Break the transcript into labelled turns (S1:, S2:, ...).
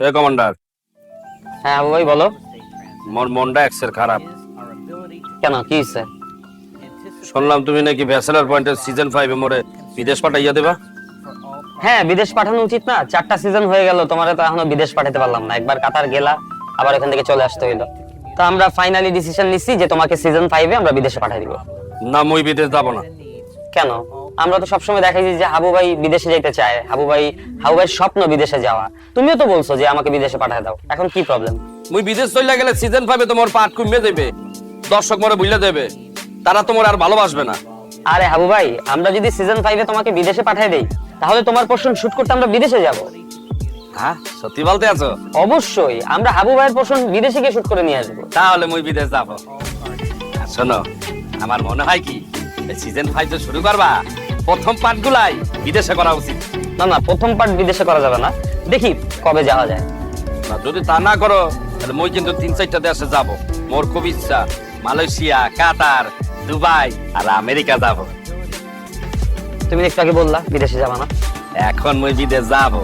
S1: এ commander.
S2: হ্যাঁ আবু ভাই বলো।
S1: মোর মনটা এক্সের খারাপ।
S2: কেন কি হয়েছে
S1: শুনলাম তুমি নাকি ব্যাচেলার পয়েন্টের সিজন ফাইভে মোরে বিদেশ পাঠাইয়া দেবা।
S2: হ্যাঁ বিদেশ পাঠানো উচিত না। চারটা সিজন হয়ে গেল তোমার তো এখনও বিদেশ পাঠাতে পারলাম না। একবার কাতার গেলা আবার এখান থেকে চলে আসতে হইল। তো আমরা ফাইনালি ডিসিশন নিচ্ছি যে তোমাকে সিজন ফাইভে আমরা বিদেশে পাঠিয়ে দিব।
S1: না মই বিদেশ যাব না।
S2: কেন? আমরা তো সবসময় দেখাইছি যে হাবু ভাই বিদেশে যেতে চায়। হাবু ভাই হাবু ভাইয়ের স্বপ্ন বিদেশে যাওয়া। তুমিও তো বলছো যে আমাকে বিদেশে পাঠিয়ে দাও। এখন কি প্রবলেম
S1: মুই বিদেশ চলে গেলে সিজন ফাইভে তোমার পাট কমে দেবে। দর্শক মরে বুঝলে দেবে। তারা তোমার আর ভালোবাসবে না।
S2: আরে হাবু ভাই আমরা যদি সিজন ফাইভে তোমাকে বিদেশে পাঠিয়ে দেই তাহলে তোমার পোর্শন শুট করতে আমরা বিদেশে যাব।
S1: হ্যাঁ সত্যি বলতে আছো?
S2: অবশ্যই আমরা হাবু ভাইয়ের পোর্শন বিদেশে গিয়ে শুট করে নিয়ে আসব।
S1: তাহলে মুই বিদেশ যাব। শোনো আমার মনে হয় কি সিজন ফাইভ তো শুরু করবা। প্রথম পার্ট গুলাই বিদেশে করা উচিত।
S2: না না প্রথম পার্ট বিদেশে করা যাবে না। দেখি কবে যাওয়া যায়।
S1: না, যদি তা না করো তাহলে মই কিন্তু তিন চারটা দেশে যাব। মোর খুব ইচ্ছা মালয়েশিয়া কাতার দুবাই আর আমেরিকা যাব।
S2: তুমি একটু আগে বললা বিদেশে যাবা না।
S1: এখন মই বিদেশ যাব।